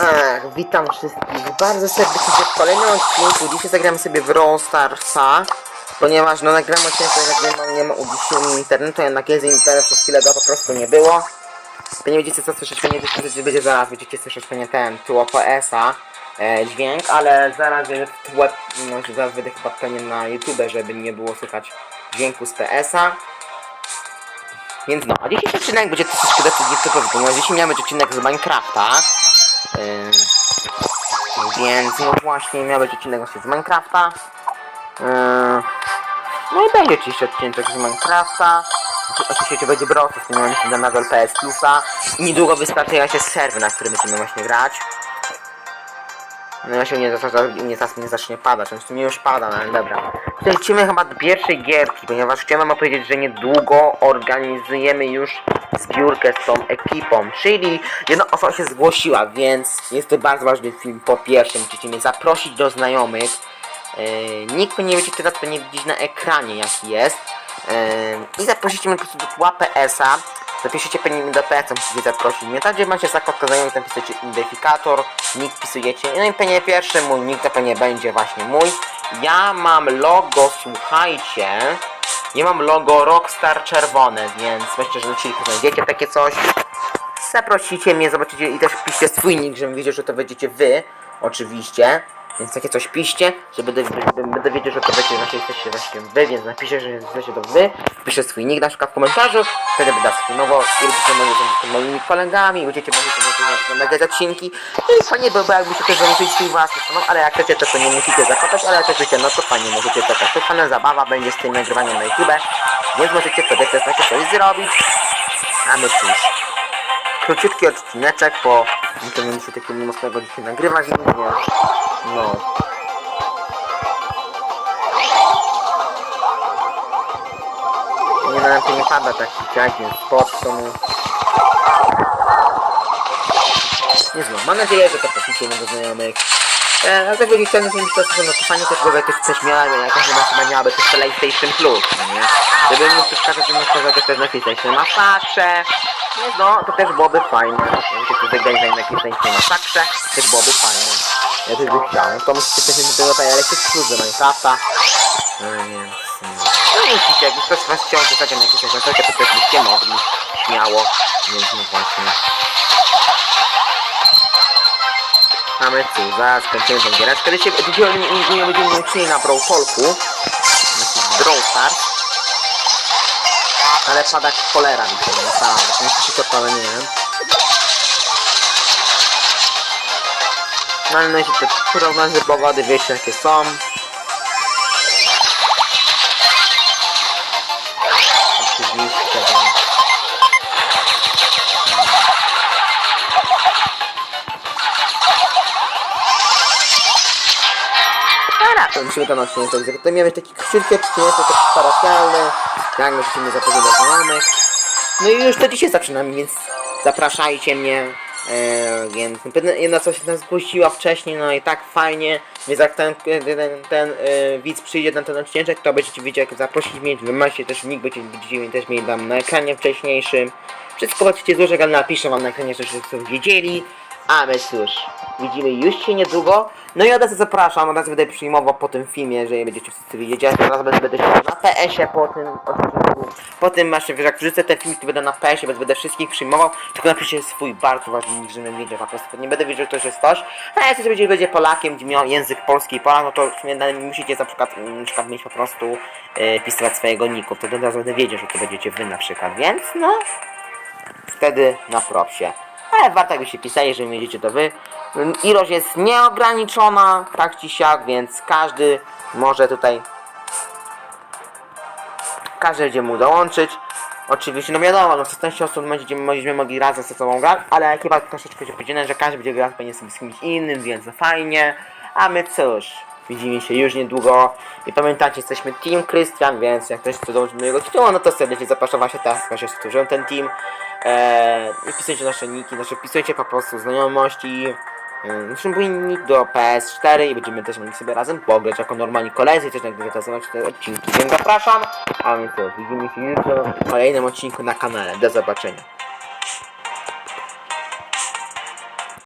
Ach, witam wszystkich bardzo serdecznie w kolejnym odcinku. Dzisiaj zagramy sobie w Brawl. Ponieważ no nagramy odcinek, jak nie ma, nie ma udziału internetu, jednak jest internet, przez chwilę go po prostu nie było. Pewnie będziecie co słyszeć, pewnie będziecie, będzie zaraz, będziecie słyszeć pewnie ten tło PS-a e, dźwięk, ale zaraz będzie tło, no, zaraz będę chyba pewnie na YouTube, żeby nie było słychać dźwięku z PS-a. Więc no, a dzisiejszy odcinek będzie troszeczkę dosyć nietypowy, ponieważ dzisiaj miał być odcinek z Minecrafta. Yy, więc no właśnie miał być odcinek z Minecrafta. Yy, no i będzie oczywiście odcinek z Minecrafta. Oczy- Oczywiście będzie Brawl Stars, ponieważ jestem na Level PS Plusa. Niedługo wystartuje się serwer, na którym będziemy właśnie grać. No ja się nie, nie, nie zacznie padać, więc tu mi już pada, no ale dobra. Przejdźmy chyba do pierwszej gierki, ponieważ chciałem wam powiedzieć, że niedługo organizujemy już zbiórkę z tą ekipą, czyli jedna osoba się zgłosiła, więc jest to bardzo ważny film. Po pierwsze, musicie zaprosić do znajomych. Yy, nikt nie będzie teraz pewnie widzieć na ekranie jaki jest. Yy, I zaprosicie mnie po prostu do PS-a. Zapiszecie pewnie do PS-a, musicie zaprosić mnie. Tam gdzie macie zakładkę znajomych, tam piszecie identyfikator, nick pisujecie. No i pewnie pierwszy mój nick to pewnie będzie właśnie mój. Ja mam logo, słuchajcie. Ja mam logo Rockstar czerwone, więc myślę, że chwilkę znajdziecie takie coś. Zaprosicie mnie, zobaczycie i też piszcie swój nick, żebym wiedział, że to będziecie wy, oczywiście. Więc takie coś piszcie, że będę, będę, wiedział, że to będzie właśnie jesteście właśnie wy, więc napiszę, że jesteście to wy. Piszę swój nick na przykład w komentarzu, wtedy będę filmował i będziecie mogli z moimi kolegami, będziecie mogli nagrać odcinki. I fajnie by było, jakbyście też zamówili swój własny kanał, ale jak chcecie, to, to nie musicie zakładać, ale jak chcecie, no to fajnie, możecie czekać. To fajna zabawa będzie z tym nagrywaniem na YouTube, więc możecie sobie też takie coś zrobić. A my cóż króciutki odcineczek, bo to nie muszę takiego mocnego dzisiaj nagrywać, nie No. Nie na to nie pada taki ciak, więc spot to mu... Nie znam, mam nadzieję, że to traficie do znajomych. E, też będzie chciałem, to sobie na pisanie też było jakieś coś miała, jakaś chyba chyba miałaby też PlayStation Plus, no nie? Żeby mógł każdy ten może też na masakrze. Nie no, to też byłoby fajne. Jakby to wygrać na jakieś masakrze, też byłoby fajne. Ja też bym chciał. To musicie też do tego tajać jakieś do Minecrafta. No więc... No, no musicie, jakby ktoś was chciał takie na jakieś masakrze, to też byście mogli. Śmiało. Więc no właśnie. Mamy tu, zaraz kończymy tą giereczkę. Dzisiaj, dzisiaj nie, nie, nie będziemy uczyli na Brawl Talku. Znaczy Brawl Stars. Ale pada cholera mi to naprawdę. To nie się to nie wiem. No no i te prognozy pogody wiecie jakie są. Oczywiście, to musimy ten odcinek zrobić. Potem miałem taki krótki odcinek, to parafialny. Mnie zaprosić do znajomych. No i już to dzisiaj zaczynamy, więc zapraszajcie mnie. E, więc jedna coś się tam zgłosiła wcześniej, no i tak fajnie. Więc jak ten, ten, ten, e, widz przyjdzie na ten odcinek, to będziecie wiedzieć jak zaprosić mnie. Wy macie też nick, będziecie, będziecie też mieli tam na ekranie wcześniejszym. Wszystko będziecie złożyć, ale napiszę wam na ekranie, żebyście wiedzieli. A my cóż, widzimy już się niedługo. No i od razu zapraszam, od razu będę przyjmował po tym filmie, jeżeli będziecie wszyscy widzieć. Ja teraz będę, będę siedział na PS-ie po tym odcinku. Po tym właśnie, jak wrzucę ten film, to będę na PS-ie, więc będę wszystkich przyjmował. Tylko napiszcie swój bardzo ważny żebym wiedział po prostu. Nie będę wiedział, że to jest ktoś. A jak będzie, będzie Polakiem, gdzie miał język polski i Polak, no to w sumie musicie na przykład, na przykład mieć po prostu e, pisywać swojego niku. Wtedy od razu będę wiedział, że to będziecie wy na przykład, więc no wtedy na propsie. Ale warto jakbyście pisali, że wiedziecie to wy. Ilość jest nieograniczona, tak ci siak, więc każdy może tutaj każdy będzie mógł dołączyć. Oczywiście, no wiadomo, no 16 osób będziemy, będziemy mogli razem ze sobą grać, ale chyba troszeczkę się powiedziane, że każdy będzie grał pewnie sobie z kimś innym, więc no fajnie. A my cóż, widzimy się już niedługo. I pamiętajcie, jesteśmy Team Christian, więc jak ktoś chce dołączyć do mojego tytułu, no to serdecznie zapraszam właśnie teraz, właśnie stworzyłem ten team. Eee, I wpisujcie nasze niki, nasze wpisujcie po prostu znajomości. Eee, Nasz nick do PS4 i będziemy też mogli sobie razem pograć jako normalni koledzy i też nagrywać te odcinki. Więc zapraszam, a my co, widzimy się jutro w kolejnym odcinku na kanale. Do zobaczenia.